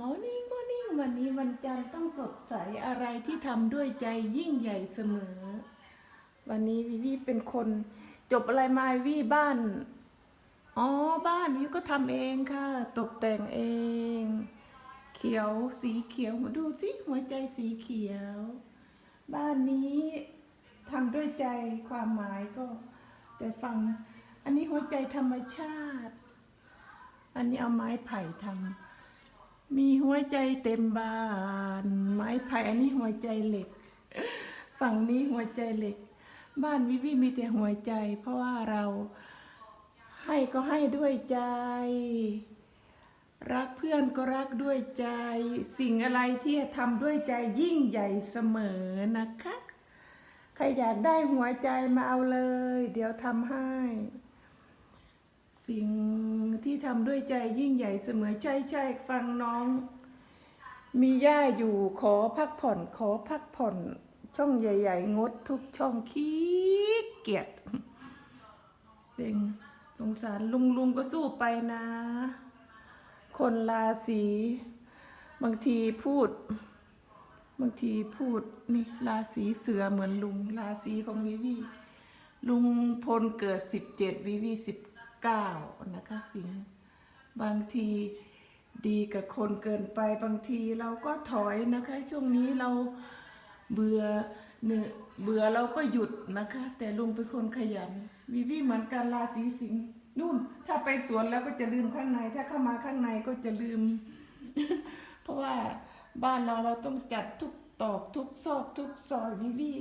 Morning Morning วันนี้วันจันทร์ต้องสดใสอะไรที่ทำด้วยใจยิ่งใหญ่เสมอ วันนี้วิวีเป็นคนจบอะไรมาวิวีบ้าน อ๋อ บ้านวิวก็ทำเองค่ะ ตกแต่งเอง เขียวสีเขียวมาดูสิหัวใจสีเขียว บ้านนี้ทำด้วยใจความหมายก็ แต่ฟัง อันนี้หัวใจธรรมชาติ อันนี้เอาไม้ไผ่ทำ มีหัวใจเต็มบ้าน ไม้ไผ่อันนี้หัวใจเหล็ก ฝั่งนี้หัวใจเหล็ก บ้านวิวีมีแต่หัวใจ เพราะว่าเราให้ก็ให้ด้วยใจ รักเพื่อนก็รักด้วยใจ สิ่งอะไรที่ทำด้วยใจยิ่งใหญ่เสมอนะคะ ใครอยากได้หัวใจมาเอาเลย เดี๋ยวทำให้ สิ่ง ที่ทำด้วยใจยิ่งใหญ่เสมอใช่ใช่ฟังน้อง มีย่าอยู่ขอพักผ่อน ขอพักผ่อน ช่องใหญ่ ๆ งดทุกช่องขี้เกียจเซ็งสงสารลุงลุงก็สู้ไปนะ คนราศีบางทีพูด บางทีพูดนี่ราศีเสือเหมือนลุงราศีของวิวีลุงพลเกิดสิบเจ็ดวิวีสิบ เก้านะคะสิงบางทีดีกับคนเกินไปบางทีเราก็ถอยนะคะ ช่วงนี้เราเบื่อเนื้อเบื่อเราก็หยุดนะคะ แต่ลุงเป็นคนขยันวิวีเหมือนกันราศีสิงห์นู่น ถ้าไปสวนแล้วก็จะลืมข้างใน ถ้าเข้ามาข้างในก็จะลืม เพราะว่าบ้านเราเราต้องจัดทุกตอกทุกซอกทุกซอยวิวี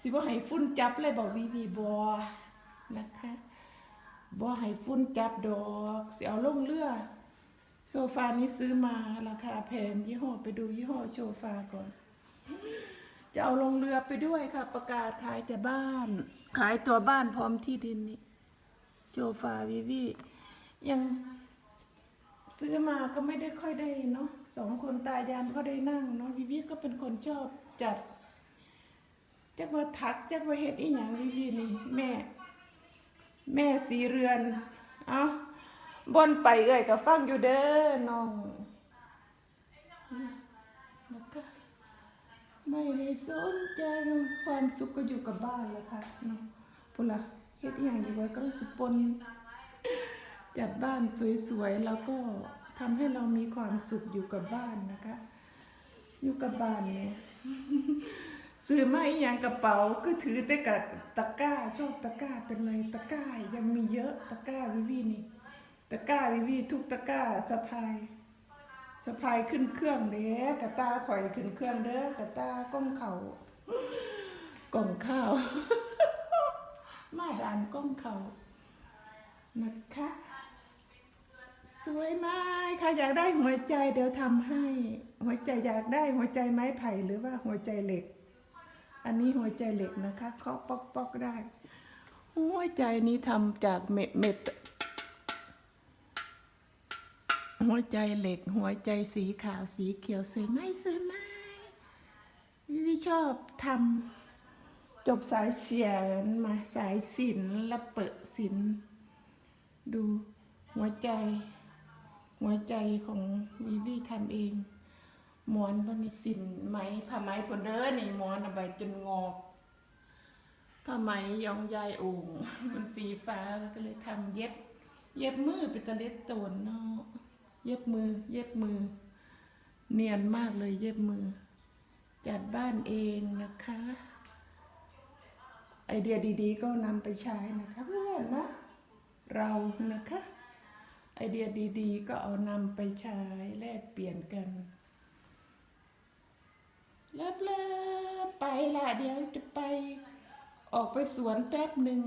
สิบ่าให้ฝุ่นจับเลยบอกวีวีบอนะคะ บ่ให้ฝุ่นจับดอกสิเอาลงเรือ โซฟานี้ซื้อมาราคาแพงยี่ห้อไปดูยี่ห้อโซฟาก่อน จะเอาลงเรือไปด้วยค่ะ ประกาศขายแต่บ้าน ขายตัวบ้านพร้อมที่ดินนี่โซฟาวีวียังซื้อมาก็ไม่ได้ค่อยได้เนาะสองคนตายามก็ได้นั่งเนาะวีวีก็เป็นคนชอบจัดจักว่าทักจักว่าเฮ็ดอีหยังวิวีนี่แม่ แม่สีเรือน เอาบนไปเอ่ยกับฟังอยู่เด้อน้องไม่ได้สนใจความสุขก็อยู่กับบ้านแล้วค่ะเนาะพุ่นละเฮ็ดอีหยังดีไว้ก็สิปนจัดบ้านสวยๆ แล้วก็ทำให้เรามีความสุขอยู่กับบ้านนะคะ อยู่กับบ้านเนี่ย ซื้อมาอีหยังกระเป๋าก็ถือแต่กับตะกร้าชอบตะกร้าเป็นไรตะกร้ายังมีเยอะตะกร้าวิวีนี่ตะกร้าวิวีทุกตะกร้าสะพายสะพายขึ้นเครื่องเด้กระตาข่อยขึ้นเครื่องเด้อกระตาก้มเข่ากล่องข้าวมาดานก้มเข่านะคะสวยมากค่ะอยากได้หัวใจเดี๋ยวทำให้ หัวใจอยากได้หัวใจไม้ไผ่หรือว่าหัวใจเหล็ก อันนี้หัวใจเหล็กนะคะเคาะป๊อกป๊อกได้ หัวใจนี้ทำจากเม็ดเม็ดหัวใจเหล็ก หัวใจสีขาวสีเขียวสวยไหมสวยไหมวิวชอบทำจบสายเสียนมาสายศิลและเปิดศิลดูหัวใจ หัวใจของวิวีทำเอง หมอนบนิสินไหมผ้าไหมพนเด้อนี่หมอนเอาใบจนงอกผ้าไหมยองยายโอ่งมันสีฟ้าก็เลยทำเย็บ เย็บมือเป็นตะเล็ดตนเนาะเย็บมือ เย็บมือ เนียนมากเลยเย็บมือ จัดบ้านเองนะคะ ไอเดียดีๆ ก็นำไปใช้นะคะเพื่อนนะเรานะคะ ไอเดียดีๆ ก็เอานำไปใช้แลกเปลี่ยนกัน แล้วๆ ไปละเดี๋ยวจะไป ออกไปสวนแป๊บหนึ่ง